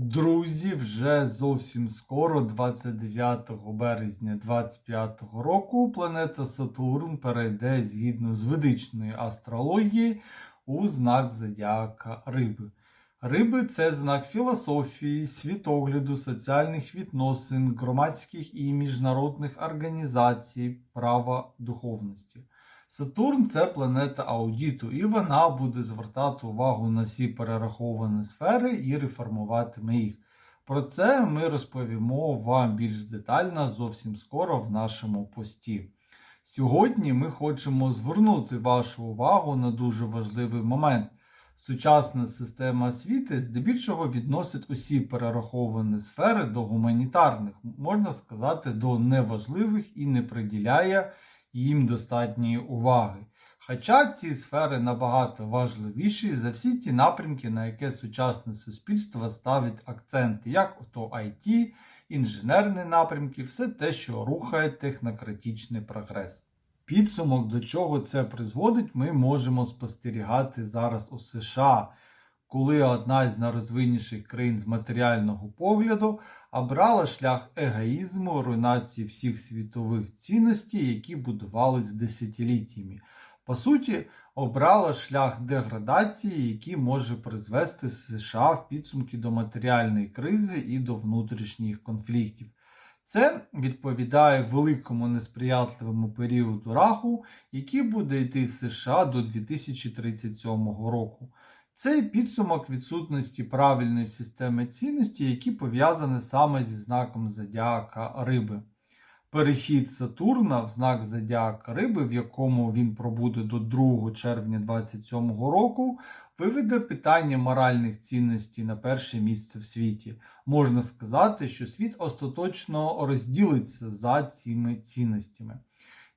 Друзі, вже зовсім скоро, 29 березня 2025 року, планета Сатурн перейде згідно з ведичної астрології у знак зодіака Риби. Риби це знак філософії, світогляду, соціальних відносин, громадських і міжнародних організацій, права духовності. Сатурн це планета аудіту, і вона буде звертати увагу на всі перераховані сфери і реформуватиме їх. Про це ми розповімо вам більш детально зовсім скоро в нашому пості. Сьогодні ми хочемо звернути вашу увагу на дуже важливий момент. Сучасна система освіти здебільшого відносить усі перераховані сфери до гуманітарних, можна сказати, до неважливих і не приділяє їм достатньої уваги. Хоча ці сфери набагато важливіші за всі ті напрямки, на які сучасне суспільство ставить акценти, як ото IT, інженерні напрямки, все те, що рухає технократичний прогрес. Підсумок, до чого це призводить, ми можемо спостерігати зараз у США, коли одна з найрозвинніших країн з матеріального погляду обрала шлях егоїзму, руйнації всіх світових цінностей, які будувались десятиліттями. По суті, обрала шлях деградації, який може призвести США в підсумки до матеріальної кризи і до внутрішніх конфліктів. Це відповідає великому несприятливому періоду раху, який буде йти в США до 2037 року. Це підсумок відсутності правильної системи цінності, які пов'язані саме зі знаком зодіака риби. Перехід Сатурна в знак зодіака риби, в якому він пробуде до 2 червня 2027 року, виведе питання моральних цінностей на перше місце в світі. Можна сказати, що світ остаточно розділиться за цими цінностями.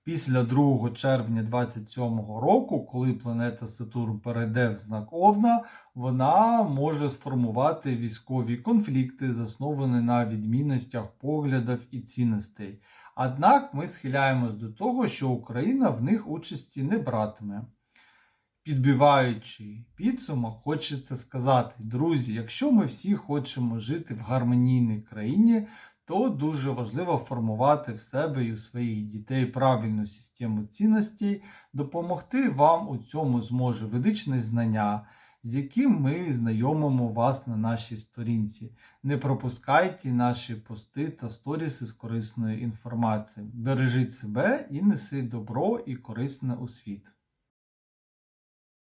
Після 2 червня 2027 року, коли планета Сатурн перейде в знак Овна, вона може сформувати військові конфлікти, засновані на відмінностях поглядів і цінностей. Однак ми схиляємось до того, що Україна в них участі не братиме. Підбиваючи підсумок, хочеться сказати, друзі, якщо ми всі хочемо жити в гармонійній країні, то дуже важливо формувати в себе і у своїх дітей правильну систему цінностей, допомогти вам у цьому зможе ведичне знання, з яким ми знайомимо вас на нашій сторінці. Не пропускайте наші пости та сторіси з корисною інформацією. Бережіть себе і неси добро і корисне у світ.